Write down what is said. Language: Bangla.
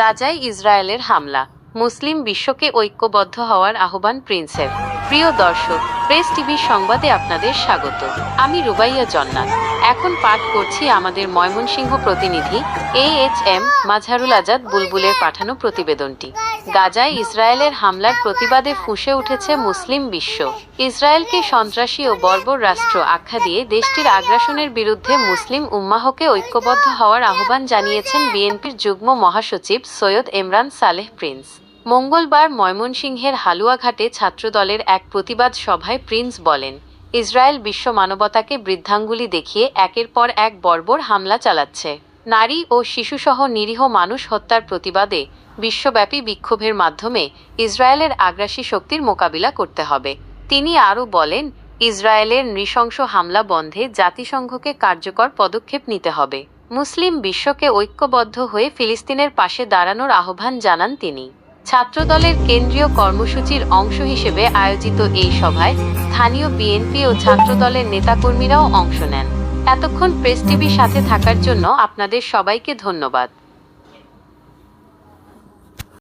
গাজায় ইসরায়েলের হামলা। মুসলিম বিশ্বকে ঐক্যবদ্ধ হওয়ার আহ্বান প্রিন্সের। প্রিয় দর্শক, প্রেস টিভির সংবাদে আপনাদের স্বাগত। আমি রুবাইয়া জন্নাথ এখন পাঠ করছি আমাদের ময়মনসিংহ প্রতিনিধি A H M Majharul Azad বুলবুলের পাঠানো প্রতিবেদনটি। গাজায় ইসরায়েলের হামলার প্রতিবাদে ফুঁসে উঠেছে মুসলিম বিশ্ব। ইসরায়েলকে সন্ত্রাসী ও বর্বর রাষ্ট্র আখ্যা দিয়ে দেশটির আগ্রাসনের বিরুদ্ধে মুসলিম উম্মাহকে ঐক্যবদ্ধ হওয়ার আহ্বান জানিয়েছেন বিএনপির যুগ্ম মহাসচিব সৈয়দ এমরান সালেহ প্রিন্স। মঙ্গলবার ময়মনসিংহের হালুয়াঘাটে ছাত্রদলের এক প্রতিবাদ সভায় প্রিন্স বলেন, ইসরায়েল বিশ্ব মানবতাকে বৃদ্ধাঙ্গুলি দেখিয়ে একের পর এক বর্বর হামলা চালাচ্ছে। নারী ও শিশুসহ নিরীহ মানুষ হত্যার প্রতিবাদে বিশ্বব্যাপী বিক্ষোভের মাধ্যমে ইসরায়েলের আগ্রাসী শক্তির মোকাবিলা করতে হবে। তিনি আরও বলেন, ইসরায়েলের নৃশংস হামলা বন্ধে জাতিসংঘকে কার্যকর পদক্ষেপ নিতে হবে। মুসলিম বিশ্বকে ঐক্যবদ্ধ হয়ে ফিলিস্তিনের পাশে দাঁড়ানোর আহ্বান জানান তিনি। ছাত্রদলের কেন্দ্রীয় কর্মসূচির অংশ হিসেবে আয়োজিত এই সভায় স্থানীয় বিএনপি ও ছাত্রদলের নেতাকর্মীরাও অংশ নেন। এতক্ষণ প্রেস টিভির সাথে থাকার জন্য আপনাদের সবাইকে ধন্যবাদ।